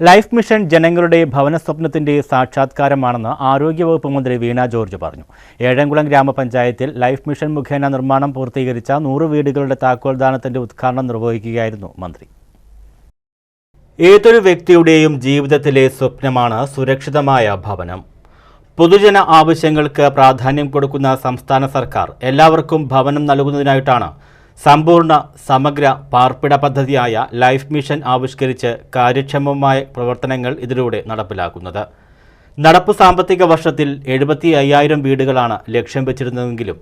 Life mission ജനങ്ങളുടെ ഭവന സ്വപ്നത്തിന്റെ സാക്ഷാത്കാരമാണെന്ന് ആരോഗ്യവകുപ്പ് മന്ത്രി വീണ ജോർജ് പറഞ്ഞു. ഏഴംകുളം ഗ്രാമപഞ്ചായത്തിൽ ലൈഫ് മിഷൻ മുഖേന നിർമ്മാണം പൂർത്തീകരിച്ച നൂറ് വീടുകളുടെ താക്കോൽദാനത്തിന്റെ ഉദ്ഘാടനം നിർവഹിക്കുകയായിരുന്നു മന്ത്രി. ഏതൊരു വ്യക്തിയുടെയും ജീവിതത്തിലെ സ്വപ്നമാണ് സുരക്ഷിതമായ ഭവനം. പൊതുജന ആവശ്യങ്ങൾക്ക് പ്രാധാന്യം കൊടുക്കുന്ന സംസ്ഥാന സർക്കാർ എല്ലാവർക്കും ഭവനം നൽകുന്നതിനായിട്ടാണ് സമ്പൂർണ സമഗ്ര പാർപ്പിട പദ്ധതിയായ ലൈഫ് മിഷൻ ആവിഷ്കരിച്ച് കാര്യക്ഷമമായ പ്രവർത്തനങ്ങൾ ഇതിലൂടെ നടപ്പിലാക്കുന്നത്. നടപ്പ് സാമ്പത്തിക വർഷത്തിൽ എഴുപത്തി അയ്യായിരം വീടുകളാണ് ലക്ഷ്യം വെച്ചിരുന്നതെങ്കിലും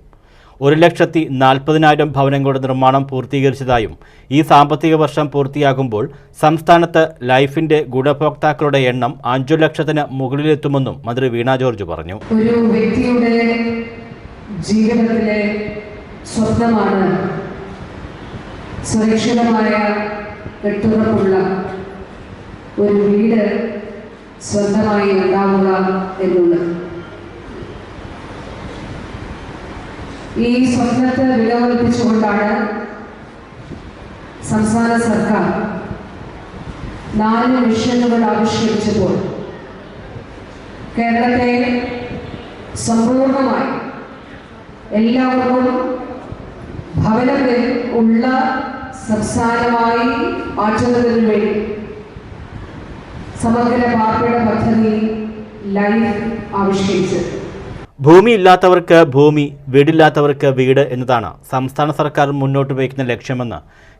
ഒരു ലക്ഷത്തി നാൽപ്പതിനായിരം ഭവനങ്ങളുടെ നിർമ്മാണം പൂർത്തീകരിച്ചതായും ഈ സാമ്പത്തിക വർഷം പൂർത്തിയാകുമ്പോൾ സംസ്ഥാനത്ത് ലൈഫിന്റെ ഗുണഭോക്താക്കളുടെ എണ്ണം അഞ്ചു ലക്ഷത്തിന് മുകളിലെത്തുമെന്നും മന്ത്രി വീണ ജോർജ് പറഞ്ഞു. ഒരു വ്യക്തിയുടെ ജീവിതത്തിലെ സ്വപ്നമാണ് സുരക്ഷിതമായ കെട്ടുറപ്പുള്ള ഒരു വീട് സ്വന്തമായി ഉണ്ടാവുക എന്നുള്ളത്. ഈ സ്വപ്നത്തെ വിലകൽപ്പിച്ചുകൊണ്ടാണ് സംസ്ഥാന സർക്കാർ നാല് മിഷനുകൾ ആവിഷ്കരിച്ചപ്പോൾ കേരളത്തെ സമ്പൂർണമായി എല്ലാവർക്കും ഭവനത്തിൽ ഉള്ള സംസ്ഥാനമായി മാറ്റുന്നതിന് വേണ്ടി സമഗ്ര പാർപ്പിട പദ്ധതി ലൈഫ് ആവിഷ്കരിച്ചത് ഭൂമിയില്ലാത്തവർക്ക് ഭൂമി വീടില്ലാത്തവർക്ക് വീട് എന്നതാണ് സംസ്ഥാന സർക്കാർ മുന്നോട്ട് വയ്ക്കുന്ന ലക്ഷ്യമെന്ന്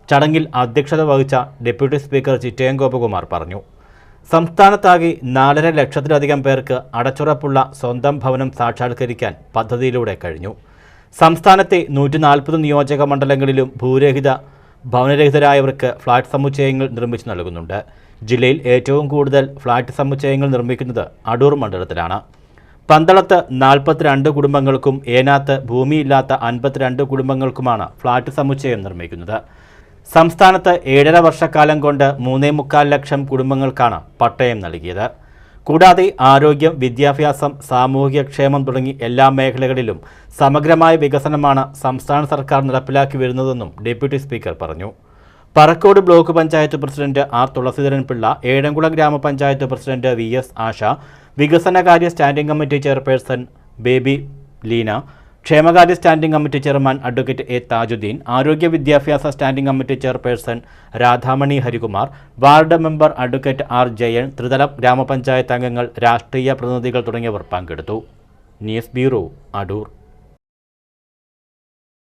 ചടങ്ങിൽ അധ്യക്ഷത വഹിച്ച ഡെപ്യൂട്ടി സ്പീക്കർ ചിറ്റയം ഗോപകുമാർ പറഞ്ഞു. സംസ്ഥാനത്താകെ നാലര ലക്ഷത്തിലധികം പേർക്ക് അടച്ചുറപ്പുള്ള സ്വന്തം ഭവനം സാക്ഷാത്കരിക്കാൻ പദ്ധതിയിലൂടെ കഴിഞ്ഞു. സംസ്ഥാനത്തെ നൂറ്റി നിയോജക മണ്ഡലങ്ങളിലും ഭൂരഹിത ഭവനരഹിതരായവർക്ക് ഫ്ളാറ്റ് സമുച്ചയങ്ങൾ നിർമ്മിച്ചു നൽകുന്നുണ്ട്. ജില്ലയിൽ ഏറ്റവും കൂടുതൽ ഫ്ളാറ്റ് സമുച്ചയങ്ങൾ നിർമ്മിക്കുന്നത് അടൂർ മണ്ഡലത്തിലാണ്. പന്തളത്ത് നാൽപ്പത്തിരണ്ട് കുടുംബങ്ങൾക്കും ഏനാത്ത് ഭൂമിയില്ലാത്ത അൻപത്തിരണ്ട് കുടുംബങ്ങൾക്കുമാണ് ഫ്ളാറ്റ് സമുച്ചയം നിർമ്മിക്കുന്നത്. സംസ്ഥാനത്ത് ഏഴര വർഷക്കാലം കൊണ്ട് മൂന്നേ മുക്കാൽ ലക്ഷം കുടുംബങ്ങൾക്കാണ് പട്ടയം നൽകിയത്. കൂടാതെ ആരോഗ്യം വിദ്യാഭ്യാസം സാമൂഹികക്ഷേമം തുടങ്ങി എല്ലാ മേഖലകളിലും സമഗ്രമായ വികസനമാണ് സംസ്ഥാന സർക്കാർ നടപ്പിലാക്കി വരുന്നതെന്നും ഡെപ്യൂട്ടി സ്പീക്കർ പറഞ്ഞു. Parakode block panchayat president R Thulaseedharan Pillai Ezhamkulam ഗ്രാമപഞ്ചായത്ത് പ്രസിഡന്റ് വി എസ് ആശ വികസനകാര്യ standing committee chairperson Baby Leena ക്ഷേമകാര്യ standing committee chairman advocate A Thajudheen ആരോഗ്യ വിദ്യാഭ്യാസ standing committee chairperson Radhamani Harikumar ward member advocate R Jayan ത്രിതല ഗ്രാമപഞ്ചായത്ത് അംഗങ്ങൾ രാഷ്ട്രീയ പ്രതിനിധികൾ തുടങ്ങിയവർ പങ്കെടുത്തു. News bureau Adoor.